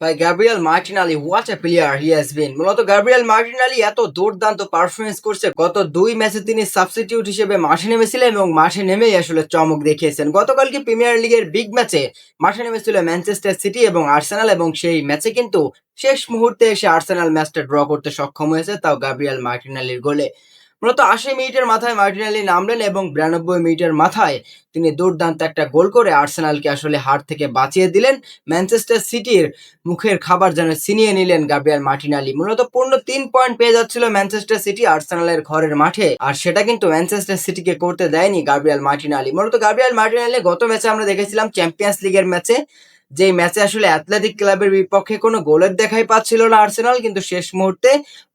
ভাই Gabriel Martinelli what a player he has been মূলত Gabriel Martinelli এত দুর্দান্ত পারফরমেন্স করছে। গত দুই ম্যাচে তিনি সাবস্টিটিউট হিসেবে মাঠে নেমেছিলেন এবং মাঠে নেমেই আসলে চমক দেখিয়েছেন। গতকালকে প্রিমিয়ার লিগের বিগ ম্যাচে মাঠে নেমেছিল ম্যানচেস্টার সিটি এবং আর্সেনাল এবং সেই ম্যাচে কিন্তু শেষ মুহূর্তে এসে আর্সেনাল ম্যাচটা ড্র করতে সক্ষম হয়েছে, তাও গ্যাব্রিয়েল মার্টিনালির গোলে। মূলত আশি মিনিটের মাথায় মার্টিনালি নামলেন এবং বিরানব্বই মিনিটের মাথায় তিনি দুর্দান্ত একটা গোল করে আর্সেনালকে আসলে হার থেকে বাঁচিয়ে দিলেন। ম্যানচেস্টার সিটির মুখের খাবার যেন ছিনিয়ে নিলেন গাব্রিয়াল মার্টিনালি। মূলত পূর্ণ তিন পয়েন্ট পেয়ে যাচ্ছিল ম্যানচেস্টার সিটি আর্সেনালের ঘরের মাঠে। আর সেটা কিন্তু ম্যানচেস্টার সিটিকে করতে দেয়নি গাব্রিয়াল মার্টিনালি। মূলত গাব্রিয়াল মার্টিনালি গত ম্যাচে আমরা দেখেছিলাম চ্যাম্পিয়ন্স লিগের ম্যাচে যেই ম্যাচে আসলে অ্যাথলেটিক ক্লাবের বিপক্ষে কোনো গোলের দেখাই পাচ্ছিল না আর্সেনাল, কিন্তু শেষ মুহূর্তে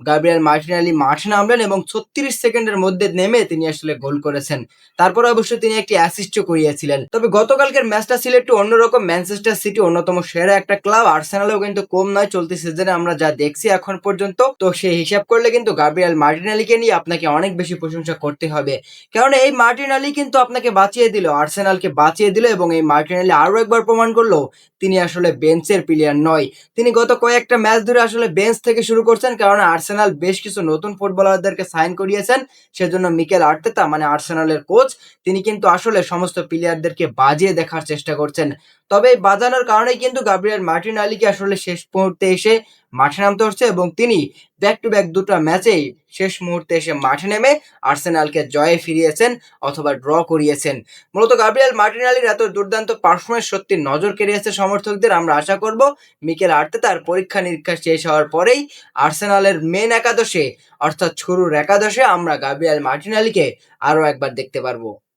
গাব্রিয়াল মার্টিনালি মাঠে নামলেন এবং ছত্রিশ সেকেন্ডের মধ্যে নেমে তিনি আসলে গোল করেছেন। তারপর অবশ্য তিনি একটি অ্যাসিস্টও করিয়েছিলেন। তবে গতকালকের ম্যাচটা ছিল একটু অন্যরকম। ম্যানচেস্টার সিটি অন্যতম সেরা একটা ক্লাব। আর্সেনালও কিন্তু কম নয়, চলতি সিজনে আমরা যা দেখছি এখন পর্যন্ত, তো সেই হিসাব করলে কিন্তু গাব্রিয়াল মার্টিনালিকে নিয়ে আপনাকে অনেক বেশি প্রশংসা করতে হবে। কারণ এই মার্টিনালি কিন্তু আপনাকে বাঁচিয়ে দিল, আর্সেনালকে বাঁচিয়ে দিল এবং এই মার্টিনালি আরও একবার প্রমাণ করল তিনি আসলে বেঞ্চের প্লেয়ার নয়। তিনি গত কয়েকটা ম্যাচ ধরে আসলে বেঞ্চ থেকে শুরু করছেন কারণ আর্সেনাল বেশ কিছু নতুন ফুটবলারদেরকে সাইন করিয়েছেন। সেজন্য মিকেল আর্টেতা মানে আর্সেনালের কোচ তিনি কিন্তু আসলে সমস্ত প্লেয়ারদেরকে বাজিয়ে দেখার চেষ্টা করছেন। তবে বাজানোর কারণেই কিন্তু গাব্রিয়াল মার্টিন আলীকে আসলে শেষ মুহূর্তে এসে মাঠে নামতে হচ্ছে এবং তিনি ব্যাক টু ব্যাক দুটো ম্যাচেই শেষ মুহূর্তে এসে মাঠে নেমে আর্সেনালকে জয়ে ফিরিয়েছেন অথবা ড্র করিয়েছেন। মূলত গাব্রিয়াল মার্টিনালির এত দুর্দান্ত পারফরমেন্স সত্যি নজর কেড়িয়েছে সমর্থকদের, আমরা আশা করব মিকেল আর্তে তার পরীক্ষা নিরীক্ষা শেষ হওয়ার পরেই আর্সেনালের মেন একাদশে, অর্থাৎ শুরুর একাদশে আমরা গাব্রিয়াল মার্টিনালিকে আরও একবার দেখতে পারব।